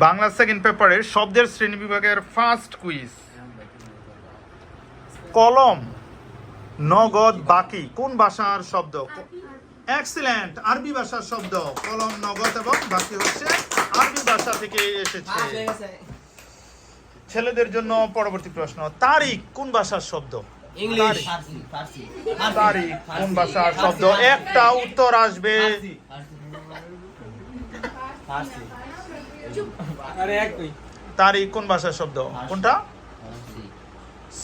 Bangla second পেপারের শব্দের শ্রেণি বিভাগের ফার্স্ট কুইজ কলম নগদ বাকি কোন ভাষার শব্দ? এক্সিলেন্ট আরবি ভাষার শব্দ। কলম নগদ এবং বাকি হচ্ছে আরবি ভাষা থেকে এসেছে। ছেলেদের জন্য পরবর্তী প্রশ্ন। তারিখ কোন ভাষার শব্দ? তারিখ। কোন ভাষার শব্দ? একটা উত্তর আসবে। তারিখ কোন ভাষার শব্দ? কোনটা?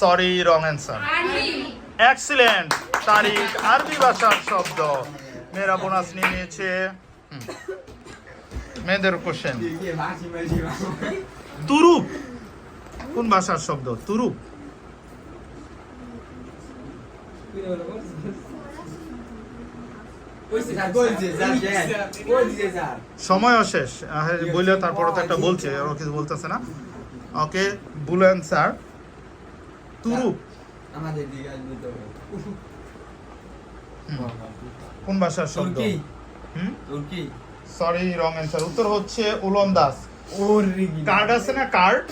সরি রং অ্যান্সার এক্সিলেন্ট তারিখ আরবি ভাষার শব্দ। মেয়েরা বোনাস নিয়ে নিয়েছে। মেয়েদের কোশ্চেন তুরুপ। কোন ভাষার শব্দ? তুরুপ। সময়ও শেষ। বললে তারপরে তো একটা বলছে আর ও কিছু বলতেছে না। ওকে বুলেন স্যার। তুরুপ আমাদের দিকে আসবে তো কোন ভাষার শব্দ? তুর্কি। সরি রং অ্যান্সার উত্তর হচ্ছে উলন্দাস ওর কার্ড আছে না? কার্ড?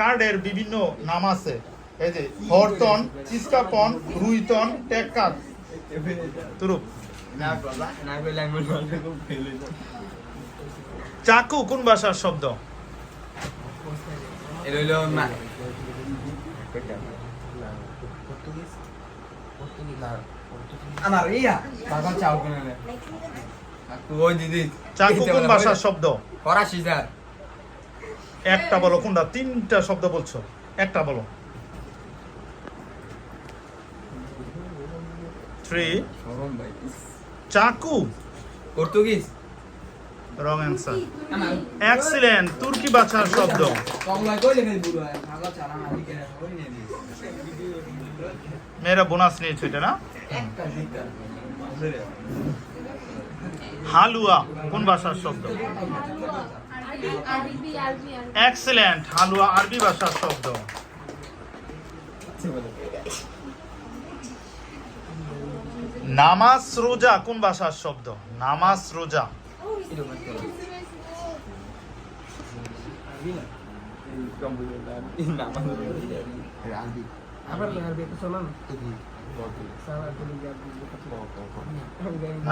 কার্ডের বিভিন্ন নাম আছে। এই যে হরতন চিস্কাপন রুইতন টেক্কাত তুরুপ চাকু কোন ভাষার শব্দ? কেন চাকু ভাষার শব্দ? ফরাসি একটা বলো কোনটা? তিনটা শব্দ বলছো? একটা বলো। থ্রি চাকু। পর্তুগিজ। রং অ্যান্সার এক্সিলেন্ট তুর্কি ভাষার শব্দ। মেয়েরা বোনাস নিয়েছে এটা না? হালুয়া কোন ভাষার শব্দ? আরবি আরবি আরবি। এক্সিলেন্ট হালুয়া আরবি ভাষার শব্দ। নামাজ রোজা কোন ভাষার শব্দ? নামাজ রোজা।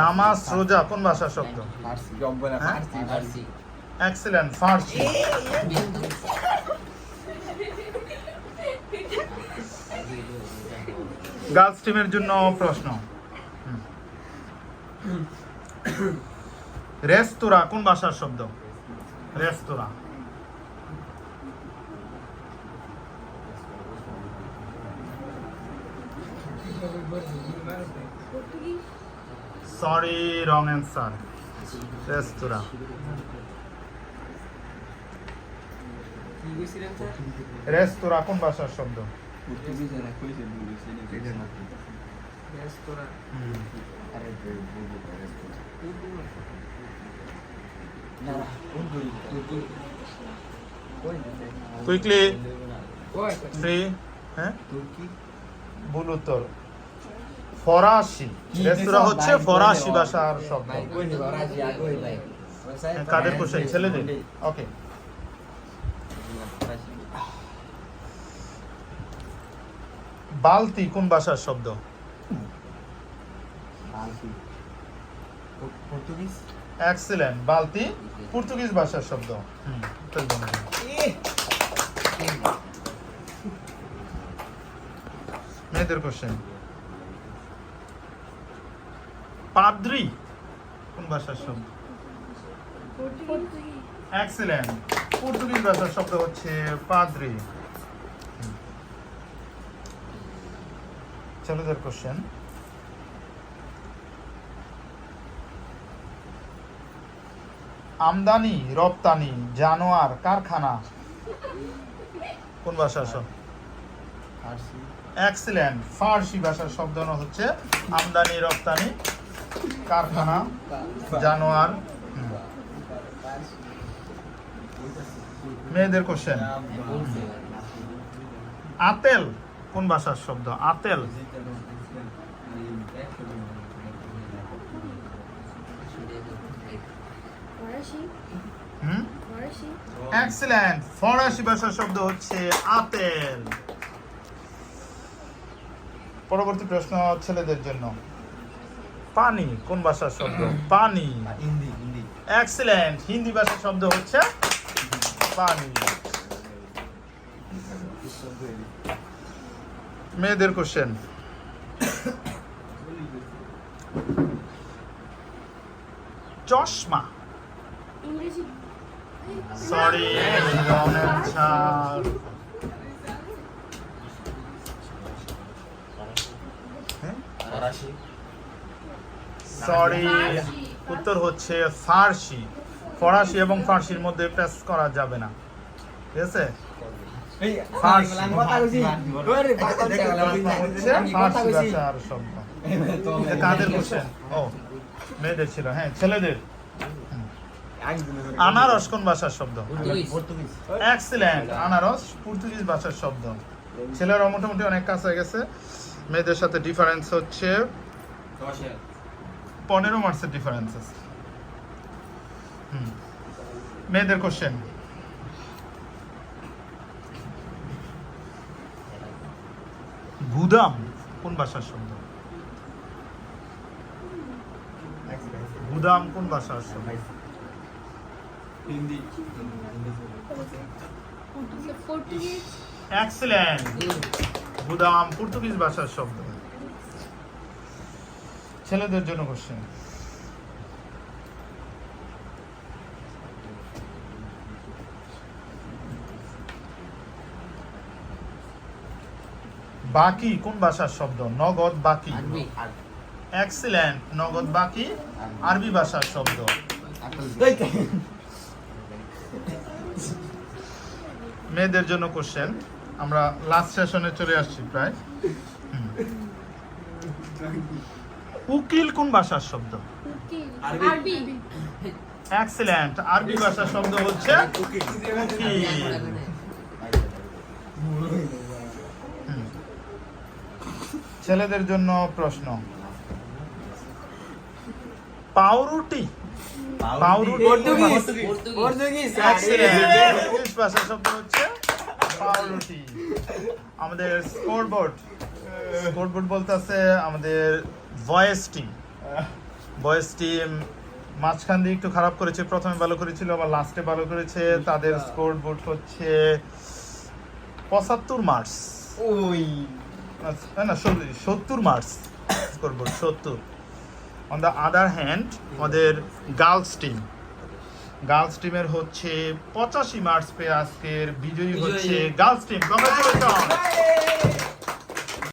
নামাজ রোজা কোন ভাষার শব্দ? এক্সিলেন্ট ফার্সি। গার্লস টিমের জন্য প্রশ্ন। রেস্তোরাঁ কোন ভাষার শব্দ? রেস্তোরাঁ। সরি রং অ্যান্সার রেস্তোরাঁ। রেস্তোরাঁ কোন ভাষার শব্দ? কুইকলি থ্রি হ্যাঁ ভুল উত্তর ফরাসি রেস্তোরাঁ হচ্ছে ফরাসি ভাষার শব্দ কাদের কোশ্চেন ছেলেদের ওকে বালতি কোন ভাষার শব্দ পর্তুগিজ? এক্সিলেন্ট বালতি? পর্তুগিজ ভাষার শব্দ। হুম, মেয়েদের কোশ্চেন পাদ্রি? কোন ভাষার শব্দ? এক্সিলেন্ট পর্তুগিজ ভাষার শব্দ হচ্ছে পাদ্রি। হুম। ছেলেদের কোশ্চেন আমদানি রপ্তানি জানোয়ার কারখানা। কোন ভাষা শব্দ এক্সিলেন্ট ফার্সি ভাষার শব্দ হচ্ছে আমদানি রপ্তানি কারখানা জানোয়ার। মেয়েদের কোশ্চেন আতেল। কোন ভাষার শব্দ? আতেল ফরাসি হুম ফরাসি ফরাসি এক্সিলেন্ট ফরাসি। ভাষার শব্দ হচ্ছে আপেল। পরবর্তী প্রশ্ন ছেলেদের জন্য। পানি কোন ভাষার শব্দ? পানি। হিন্দি হিন্দি। এক্সিলেন্ট হিন্দি ভাষার শব্দ হচ্ছে পানি। মেয়েদের কোশ্চেন চশমা। সরি উত্তর হচ্ছে ফার্সি। ফরাসি এবং ফার্সির মধ্যে প্রেস করা যাবে না। ঠিক আছে? কোশ্চেন ও মেয়েদের ছিল। হ্যাঁ ছেলেদের। আনারস কোন ভাষার শব্দ? এক্সিলেন্ট আনারস পর্তুগিজ ভাষার শব্দ। ছেলেরা মোটামুটি অনেক কাছে গেছে। মেয়েদের সাথে ডিফারেন্স হচ্ছে পনেরো মার্কসের ডিফারেন্স আছে মেয়েদের কোশ্চেন গুদাম কোন ভাষার শব্দ? গুদাম কোন ভাষার শব্দ? হিন্দি। এক্সিলেন্ট গুদাম পর্তুগিজ ভাষার শব্দ। ছেলেদের জন্য কোশ্চেন বাকি কোন ভাষার শব্দ? নগদ বাকি। এক্সিলেন্ট নগদ বাকি। আরবি। ভাষার শব্দ। মেয়েদের জন্য কোশ্চেন আমরা লাস্ট সেশনে চলে আসছি প্রায়। উকিল কোন ভাষার শব্দ? উকিল। আরবি। আরবি। এক্সিলেন্ট আরবি ভাষার শব্দ হচ্ছে ছেলেদের জন্য প্রশ্ন। পাউরুটি। পাউরুটি। পর্তুগিজ। পর্তুগিজ। Excellent. ইংলিশ ভাষার শব্দ হচ্ছে পাউরুটি। আমাদের স্কোরবোর্ড। স্কোরবোর্ড বলতে আছে আমাদের ভয়েস টিম। ভয়েস টিম মাঝখান দিয়ে একটু খারাপ করেছে প্রথমে ভালো করেছিল আবার লাস্টে ভালো করেছে। তাদের স্কোরবোর্ড হচ্ছে পঁচাত্তর মার্কস। ওই। না সরি সত্তর মার্কস স্কোরবোর্ড সত্তর। অন দ্য আদার হ্যান্ড আমাদের গার্লস টিম। গার্লস টিমের হচ্ছে পঁচাশি মার্কস পেয়ে আজকের বিজয়ী হচ্ছে গার্লস টিম। কংগ্রেচুলেশন